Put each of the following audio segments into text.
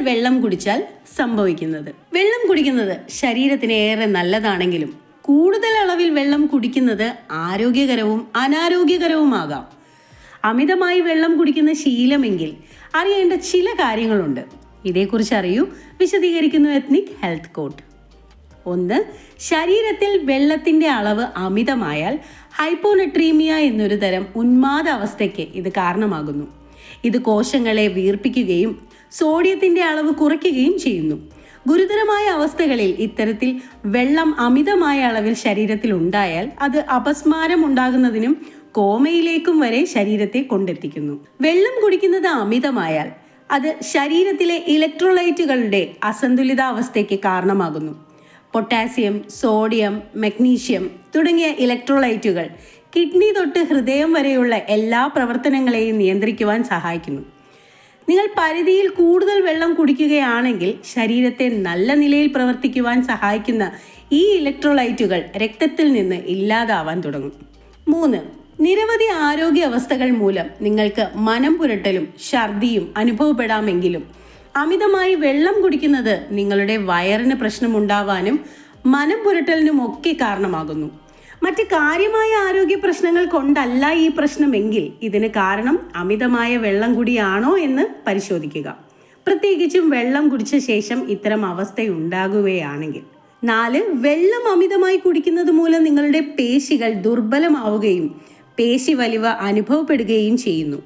വെള്ളം കുടിച്ചാൽ സംഭവിക്കുന്നത്. വെള്ളം കുടിക്കുന്നത് ശരീരത്തിന് ഏറെ നല്ലതാണെങ്കിലും കൂടുതൽ അളവിൽ വെള്ളം കുടിക്കുന്നത് ആരോഗ്യകരവും അനാരോഗ്യകരവുമാകാം. അമിതമായി വെള്ളം കുടിക്കുന്ന ശീലമെങ്കിൽ അറിയേണ്ട ചില കാര്യങ്ങളുണ്ട്. ഇതേക്കുറിച്ച് അറിയൂ വിശദീകരിക്കുന്നു എത്നിക് ഹെൽത്ത് കോട്ട്. ഒന്ന് ശരീരത്തിൽ വെള്ളത്തിന്റെ അളവ് അമിതമായാൽ ഹൈപ്പോനട്രീമിയ എന്നൊരു തരം ഉന്മാദ അവസ്ഥയ്ക്ക് ഇത് കാരണമാകുന്നു. ഇത് കോശങ്ങളെ വീർപ്പിക്കുകയും സോഡിയത്തിന്റെ അളവ് കുറയ്ക്കുകയും ചെയ്യുന്നു. ഗുരുതരമായ അവസ്ഥകളിൽ ഇത്തരത്തിൽ വെള്ളം അമിതമായ അളവിൽ ശരീരത്തിൽ ഉണ്ടായാൽ അത് അപസ്മാരം ഉണ്ടാകുന്നതിനും കോമയിലേക്കും വരെ ശരീരത്തെ കൊണ്ടെത്തിക്കുന്നു. വെള്ളം കുടിക്കുന്നത് അമിതമായാൽ അത് ശരീരത്തിലെ ഇലക്ട്രോലൈറ്റുകളുടെ അസന്തുലിതാവസ്ഥയ്ക്ക് കാരണമാകുന്നു. പൊട്ടാസ്യം സോഡിയം മഗ്നീഷ്യം തുടങ്ങിയ ഇലക്ട്രോലൈറ്റുകൾ കിഡ്നി തൊട്ട് ഹൃദയം വരെയുള്ള എല്ലാ പ്രവർത്തനങ്ങളെയും നിയന്ത്രിക്കുവാൻ സഹായിക്കുന്നു. നിങ്ങൾ പരിധിയിൽ കൂടുതൽ വെള്ളം കുടിക്കുകയാണെങ്കിൽ ശരീരത്തെ നല്ല നിലയിൽ പ്രവർത്തിക്കുവാൻ സഹായിക്കുന്ന ഈ ഇലക്ട്രോലൈറ്റുകൾ രക്തത്തിൽ നിന്ന് ഇല്ലാതാവാൻ തുടങ്ങും. മൂന്ന് നിരവധി ആരോഗ്യ അവസ്ഥകൾ മൂലം നിങ്ങൾക്ക് മനം പുരട്ടലും ഛർദിയും അനുഭവപ്പെടാമെങ്കിലും അമിതമായി വെള്ളം കുടിക്കുന്നത് നിങ്ങളുടെ വയറിന് പ്രശ്നമുണ്ടാവാനും മനം പുരട്ടലിനുമൊക്കെ കാരണമാകുന്നു. മറ്റ് കാര്യമായ ആരോഗ്യ പ്രശ്നങ്ങൾ കൊണ്ടല്ല ഈ പ്രശ്നമെങ്കിൽ ഇതിന് കാരണം അമിതമായ വെള്ളം കുടിയാണോ എന്ന് പരിശോധിക്കുക. പ്രത്യേകിച്ചും വെള്ളം കുടിച്ച ശേഷം ഇത്തരം അവസ്ഥയുണ്ടാകുകയാണെങ്കിൽ. നാല് വെള്ളം അമിതമായി കുടിക്കുന്നത് മൂലം നിങ്ങളുടെ പേശികൾ ദുർബലമാവുകയും പേശി വലിവ് അനുഭവപ്പെടുകയും ചെയ്യുന്നു.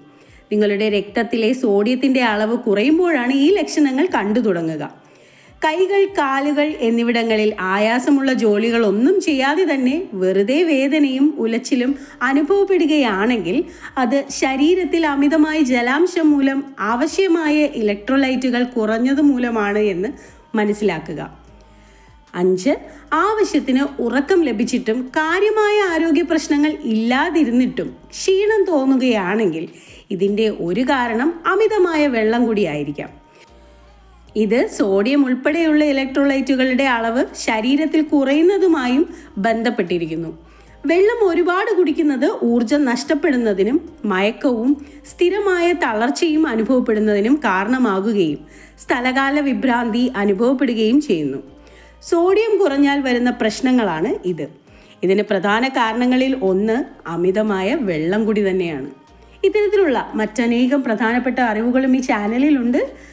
നിങ്ങളുടെ രക്തത്തിലെ സോഡിയത്തിന്റെ അളവ് കുറയുമ്പോഴാണ് ഈ ലക്ഷണങ്ങൾ കണ്ടു തുടങ്ങുക കൈകൾ കാലുകൾ എന്നിവിടങ്ങളിൽ ആയാസമുള്ള ജോലികൾ ഒന്നും ചെയ്യാതെ തന്നെ വെറുതെ വേദനയും ഉലച്ചിലും അനുഭവപ്പെടുകയാണെങ്കിൽ അത് ശരീരത്തിൽ അമിതമായ ജലാംശം മൂലം ആവശ്യമായ ഇലക്ട്രോലൈറ്റുകൾ കുറഞ്ഞത് മൂലമാണ് എന്ന് മനസ്സിലാക്കുക. അഞ്ച് ആവശ്യത്തിന് ഉറക്കം ലഭിച്ചിട്ടും കാര്യമായ ആരോഗ്യ പ്രശ്നങ്ങൾ ഇല്ലാതിരുന്നിട്ടും ക്ഷീണം തോന്നുകയാണെങ്കിൽ ഇതിന്റെ ഒരു കാരണം അമിതമായ വെള്ളം കൂടിയായിരിക്കാം. ഇത് സോഡിയം ഉൾപ്പെടെയുള്ള ഇലക്ട്രോലൈറ്റുകളുടെ അളവ് ശരീരത്തിൽ കുറയുന്നതുമായും ബന്ധപ്പെട്ടിരിക്കുന്നു. വെള്ളം ഒരുപാട് കുടിക്കുന്നത് ഊർജം നഷ്ടപ്പെടുന്നതിനും മയക്കവും സ്ഥിരമായ തളർച്ചയും അനുഭവപ്പെടുന്നതിനും കാരണമാകുകയും സ്ഥലകാല വിഭ്രാന്തി അനുഭവപ്പെടുകയും ചെയ്യുന്നു. സോഡിയം കുറഞ്ഞാൽ വരുന്ന പ്രശ്നങ്ങളാണ് ഇത്. ഇതിന് പ്രധാന കാരണങ്ങളിൽ ഒന്ന് അമിതമായ വെള്ളം കുടി തന്നെയാണ്. ഇത്തരത്തിലുള്ള മറ്റനേകം പ്രധാനപ്പെട്ട അറിവുകളും ഈ ചാനലിലുണ്ട്.